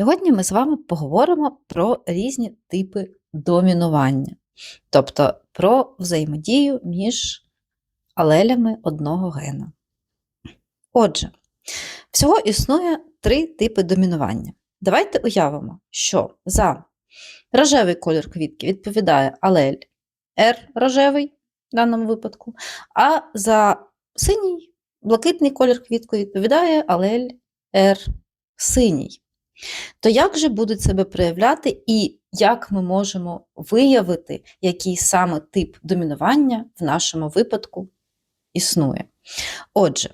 Сьогодні ми з вами поговоримо про різні типи домінування, тобто про взаємодію між алелями одного гена. Отже, всього існує три типи домінування. Давайте уявимо, що за рожевий колір квітки відповідає алель R рожевий в даному випадку, а за синій блакитний колір квітки відповідає алель R синій. То як же будуть себе проявляти і як ми можемо виявити, який саме тип домінування в нашому випадку існує? Отже,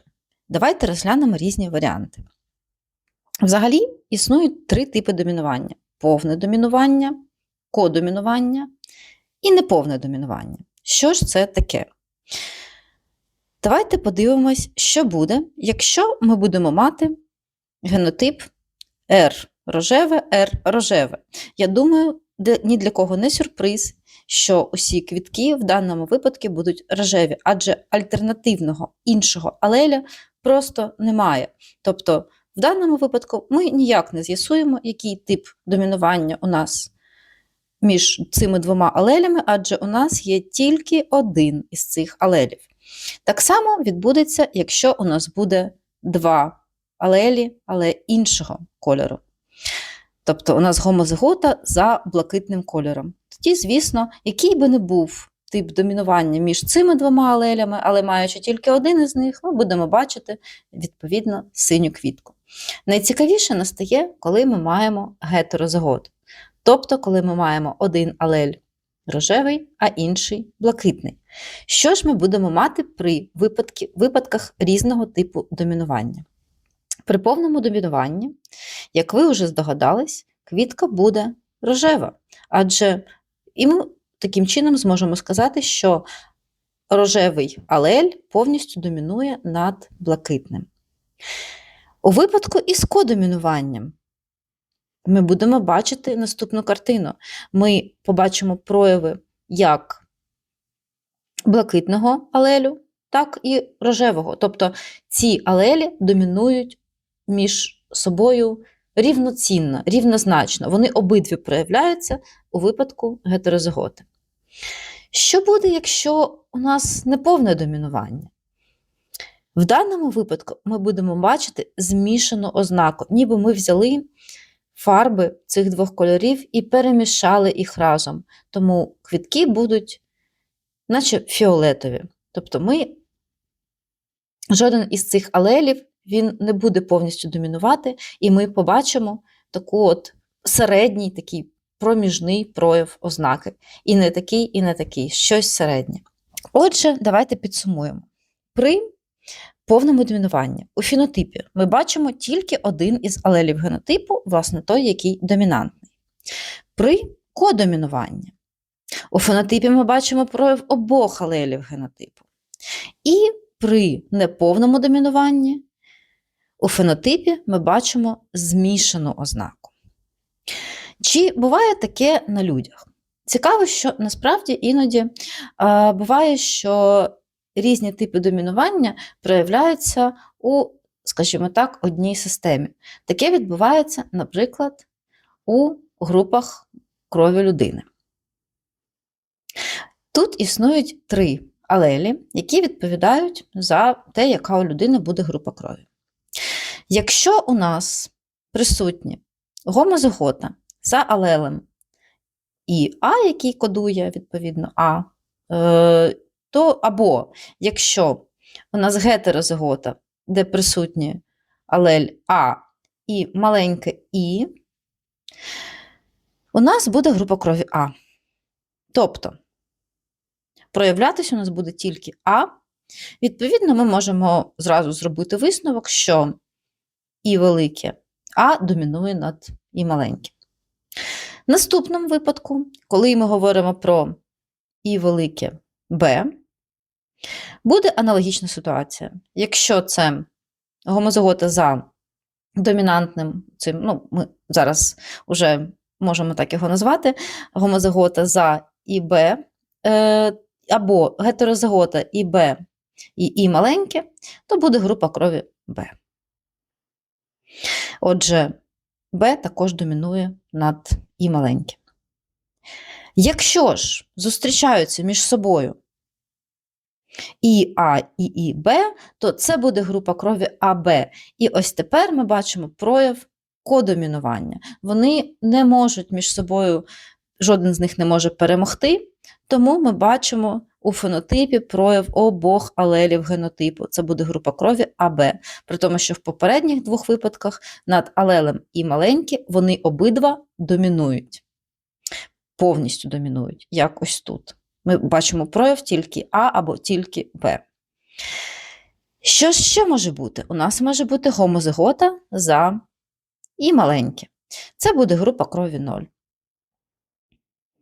давайте розглянемо різні варіанти. Взагалі існують три типи домінування: повне домінування, кодомінування і неповне домінування. Що ж це таке? Давайте подивимось, що буде, якщо ми будемо мати генотип R рожеве, R рожеве. Я думаю, ні для кого не сюрприз, що усі квітки в даному випадку будуть рожеві, адже альтернативного іншого алеля просто немає. Тобто, в даному випадку ми ніяк не з'ясуємо, який тип домінування у нас між цими двома алелями, адже у нас є тільки один із цих алелів. Так само відбудеться, якщо у нас буде два алелі, але іншого кольору. Тобто у нас гомозигота за блакитним кольором. Тоді, звісно, який би не був тип домінування між цими двома алелями, але маючи тільки один із них, ми будемо бачити, відповідно, синю квітку. Найцікавіше настає, коли ми маємо гетерозигот. Тобто, коли ми маємо один алель рожевий, а інший блакитний. Що ж ми будемо мати при випадках різного типу домінування? При повному домінуванні, як ви вже здогадались, квітка буде рожева. Адже і ми таким чином зможемо сказати, що рожевий алель повністю домінує над блакитним. У випадку із кодомінуванням ми будемо бачити наступну картину. Ми побачимо прояви як блакитного алелю, так і рожевого. Тобто ці алелі домінують між собою рівноцінно, рівнозначно. Вони обидві проявляються у випадку гетерозиготи. Що буде, якщо у нас неповне домінування? В даному випадку ми будемо бачити змішану ознаку, ніби ми взяли фарби цих двох кольорів і перемішали їх разом. Тому квітки будуть, наче фіолетові. Тобто ми жоден із цих алелів він не буде повністю домінувати, і ми побачимо таку от середній такий проміжний прояв ознаки. І не такий, і не такий, щось середнє. Отже, давайте підсумуємо. При повному домінуванні у фенотипі ми бачимо тільки один із алелів генотипу, власне, той, який домінантний. При кодомінуванні у фенотипі ми бачимо прояв обох алелів генотипу. І при неповному домінуванні у фенотипі ми бачимо змішану ознаку. Чи буває таке на людях? Цікаво, що насправді іноді а, буває, що різні типи домінування проявляються у, скажімо так, одній системі. Таке відбувається, наприклад, у групах крові людини. Тут існують три алелі, які відповідають за те, яка у людини буде група крові. Якщо у нас присутні гомозигота за алелем і А, який кодує, відповідно, А, е, то або якщо у нас гетерозигота, де присутні алель А і маленьке І, у нас буде група крові А. Тобто, проявлятися у нас буде тільки А. Відповідно, ми можемо зразу зробити висновок, що і велике, а домінує над і маленьке. В наступному випадку, коли ми говоримо про і велике Б, буде аналогічна ситуація. Якщо це гомозигота за домінантним, цим, ну, ми зараз вже можемо так його назвати, гомозигота за ІБ, е, або гетерозигота ІБ і І маленьке, то буде група крові Б. Отже, Б також домінує над І маленьким. Якщо ж зустрічаються між собою і А і І Б, то це буде група крові АБ. І ось тепер ми бачимо прояв кодомінування. Вони не можуть між собою, жоден з них не може перемогти, тому ми бачимо у фенотипі прояв обох алелів генотипу. Це буде група крові АБ. При тому, що в попередніх двох випадках над алелем і маленькі вони обидва домінують, повністю домінують, як ось тут. Ми бачимо прояв тільки А або тільки Б. Що ще може бути? У нас може бути гомозигота за і маленьке. Це буде група крові 0.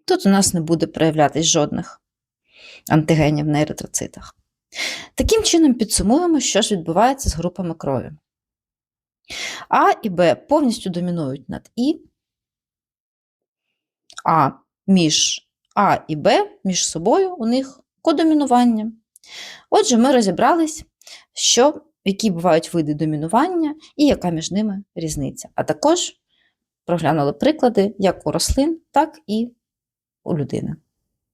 Тут у нас не буде проявлятись жодних антигенів на еритроцитах. Таким чином підсумуємо, що ж відбувається з групами крові. А і Б повністю домінують над І, а між А і Б між собою у них кодомінування. Отже, ми розібрались, що, які бувають види домінування і яка між ними різниця. А також проглянули приклади як у рослин, так і у людини.